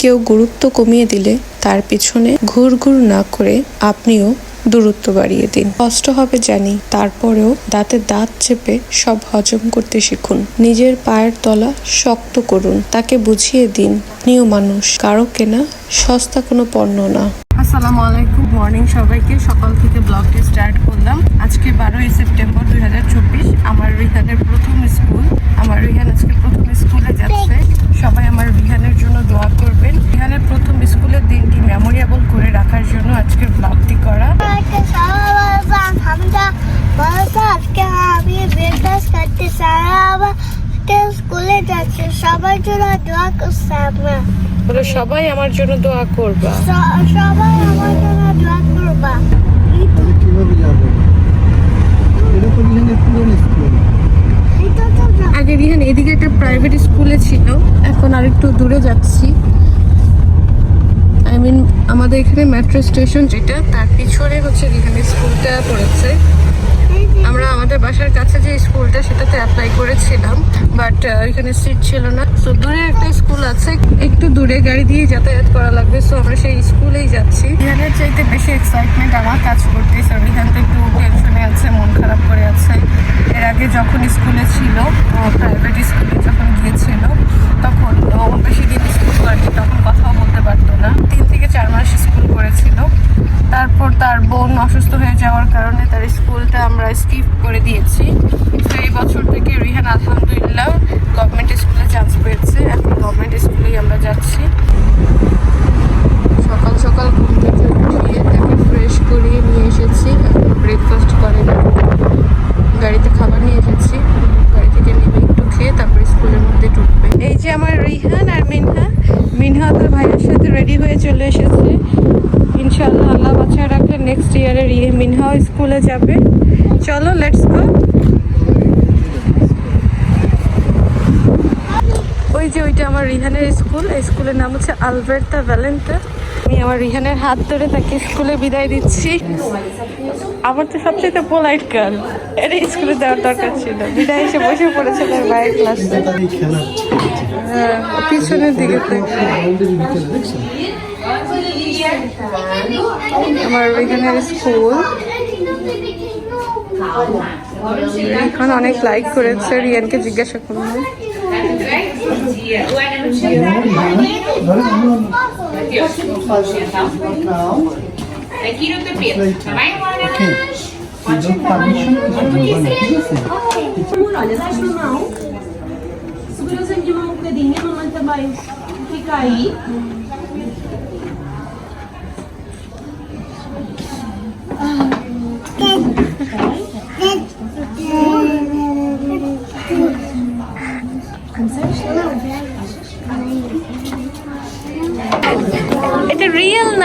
কেউ গুরুত্ব কমিয়ে দিলে তার পিছনে ঘুর ঘুর না করে আপনিও দূরত্ব বাড়িয়ে দিন। কষ্ট হবে জানি, তারপরেও দাঁতে দাঁত চেপে সব হজম করতে শিখুন। নিজের পায়ের তলা শক্ত করুন, তাকে বুঝিয়ে দিন, আপনিও মানুষ, কারও কেনা সস্তা কোনো পণ্য না। আসসালামু আলাইকুম, মর্নিং সবাইকে। সকাল থেকে ব্লগটি স্টার্ট করলাম। আজকে বারোই সেপ্টেম্বর দুই হাজার আমার রিহানের প্রথম স্কুল আমার রিহান আজকে প্রথম স্কুলে যাচ্ছে সবাই আমার রিহানের জন্য দোয়া করবেন রিহানের প্রথম স্কুলের দিনটি মেমোরিয়েবল করে রাখার জন্য আজকে ব্লগটি করা আজকে সকালবেলা ঠান্ডা বলতো আজকে আমি ব্রেকফাস্ট করতে সারা আবার আজকে স্কুলে যাচ্ছে সবার জন্য দোয়া করছে আমরা। বলে সবাই আমার জন্য দোয়া করবা। সবাই আমার জন্য দোয়া করবা। কীভাবে যাবে এটা তো স্কুল। আগে রিহান এদিকে একটা প্রাইভেট স্কুলে ছিল এখন আর একটু দূরে যাচ্ছি। আই মিন আমাদের এখানে মেট্রো স্টেশন যেটা তার পিছনে হচ্ছে রিহানের স্কুলটা পড়েছে। আমরা আমাদের বাসার কাছে যে স্কুলটা সেটাতে অ্যাপ্লাই করেছিলাম বাট এখানে সিট ছিল না। সো দূরে একটা স্কুল আছে, একটু দূরে গাড়ি দিয়ে যাতায়াত করা লাগবে সো আমরা সেই স্কুলেই যাচ্ছি। রিহানের চাইতে বেশি এক্সাইটমেন্ট আমার কাজ করতেছে। রিহান তো একটু টেনশনে আছে, মন খারাপ করে আছে। এর আগে যখন স্কুলে ছিল প্রাইভেট স্কুলে যখন গিয়েছিল, তখন বেশি দিন স্কুল করেনি, তখন কথাও বলতে পারতো না। তিন থেকে চার মাস স্কুল বোন অসুস্থ হয়ে যাওয়ার কারণে তার স্কুলটা আমরা স্কিপ করে দিয়েছি। তো এই বছর থেকে রিহান আলহামদুলিল্লাহ গভর্নমেন্ট স্কুলে চান্স পেয়েছে। এখন গভর্নমেন্ট স্কুলেই আমরা যাচ্ছি। সকাল সকাল ঘুম থেকে উঠিয়ে তাকে ফ্রেশ করিয়ে নিয়ে এসেছি। ব্রেকফাস্ট করেনি গাড়িতে খাবার নিয়ে এসেছি। গাড়ি থেকে নেমে একটু খেয়ে তারপরে স্কুলের মধ্যে ঢুকবে। এই যে আমার রিহান আর মিনহা। মিনহা তার ভাইয়ের সাথে রেডি হয়ে চলে এসেছে। নেক্সট ইয়ারে মিনহাও স্কুলে যাবে। চলো লেটস গো ওই যে ওইটা আমার রিহানের স্কুল স্কুলের নাম হচ্ছে আলবের্তা ভ্যালেন্টা আমি আমার রিহানের হাত ধরে তাকে স্কুলে বিদায় দিচ্ছি। আমার তো সবচেয়ে পোলাইট গার্ল এটা স্কুলে দেওয়ার দরকার ছিল। বিদায় এসে বসে পড়েছে তার বাইরের ক্লাসে হ্যাঁ, পিছনের দিকে আমার এখানের স্কুল। এখন অনেক লাইক করেছে। রিয়ানকে জিজ্ঞাসা tia. O Ana não tinha dado. Matheus, não não, não. Aqui no tapete. Está bem, Ana? Pode sentar. Assim. Amor, olha, dá-te uma mão. Seguras a minha mão um bocadinho. A mamãe também fica aí. Ah.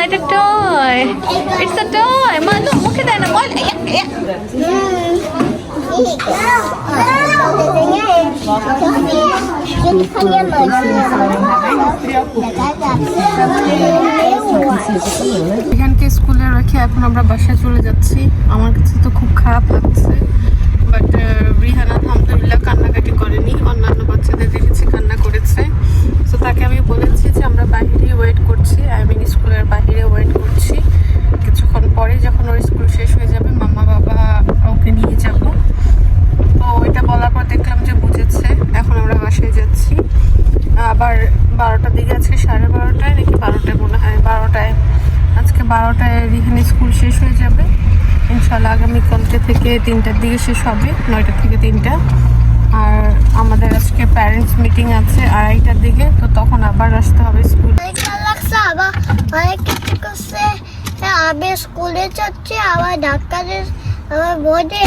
এটা toy it's a toy মা লো মুখে দেয় না বল এখানকে স্কুলে রেখে এখন আমরা বাসায় চলে যাচ্ছি। আমার কাছে তো খুব খারাপ লাগছে বাট রিহান আলহামদুলিল্লাহ কান্নাকাটি বারোটায় মনে হয়, বারোটায়। আজকে বারোটায় এখানে স্কুল শেষ হয়ে যাবে। ইনশাল্লাহ আগামীকালকে থেকে তিনটার দিকে শেষ হবে নয়টা থেকে তিনটা। আর আমাদের আজকে প্যারেন্টস মিটিং আছে আড়াইটার দিকে, তো তখন আবার আসতে হবে স্কুল। আমি স্কুলে যাচ্ছি আমার ডাক্তারের আমার বোনে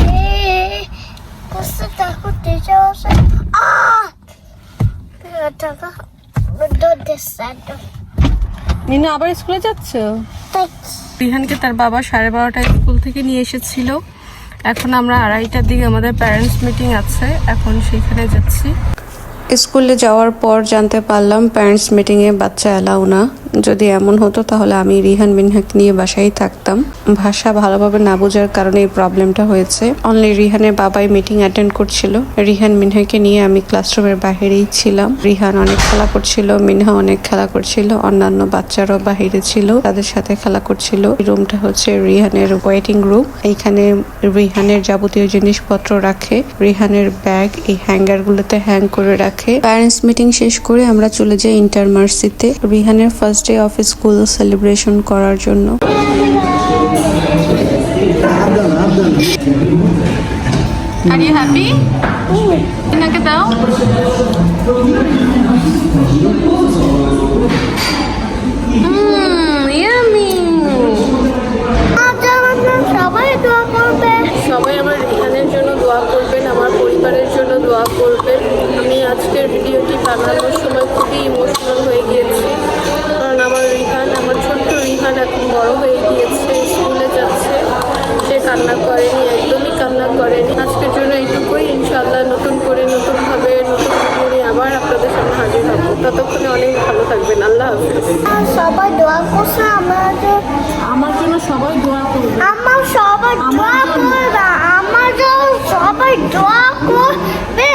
করছে টিচার আছে মিনা আবার স্কুলে যাচ্ছ? রিহানকে তার বাবা সাড়ে বারোটায় স্কুল থেকে নিয়ে এসেছিল। এখন আমরা আড়াইটার দিকে আমাদের প্যারেন্টস মিটিং আছে। এখন সেখানে যাচ্ছি। স্কুলে যাওয়ার পর জানতে পারলাম প্যারেন্টস মিটিংয়ে বাচ্চা অ্যালাউ না। যদি এমন হতো তাহলে আমি রিহান মিনহাকে নিয়ে বাসায় থাকতাম। ভাষা ভালোভাবে না বোঝার কারণে এই প্রবলেমটা হয়েছে। অনলি রিহানের বাবাই মিটিং অ্যাটেন্ড করছিল। রিহান মিনহাকে নিয়ে আমি ক্লাসরুমের বাহিরেই ছিলাম। রিহান অনেক খেলা করছিল, মিনহা অনেক খেলা করছিল, অন্যান্য বাচ্চারাও বাহিরে ছিল, তাদের সাথে খেলা করছিল। রুমটা হচ্ছে রিহানের ওয়েটিং রুম এইখানে রিহানের যাবতীয় জিনিসপত্র রাখে। রিহানের ব্যাগ এই হ্যাঙ্গার গুলোতে হ্যাং করে রাখে। প্যারেন্টস মিটিং শেষ করে আমরা চলে যাই ইন্টারমার্সিতে রিহানের first day of school celebration করার জন্য। আর ইউ হ্যাপি এনাকে দাও। হুম ইয়ামি সবাই দোয়া করবে সবাই আমার রিহানের জন্য দোয়া করবেন আমার পরিবারের জন্য দোয়া করবেন। আমি আজকের ভিডিওটি বানানোর সময় খুবই ইমোশনাল হয়ে গিয়েছি। কারণ আমার রিহান, আমার ছোট্ট রিহান এখন বড় করবেন আল্লাহ সবাই দোয়া করছে আমার জন্য সবাই দোয়া করবে। আমার সবাই দোয়া করবে আমার জন্য সবাই দোয়া করবে।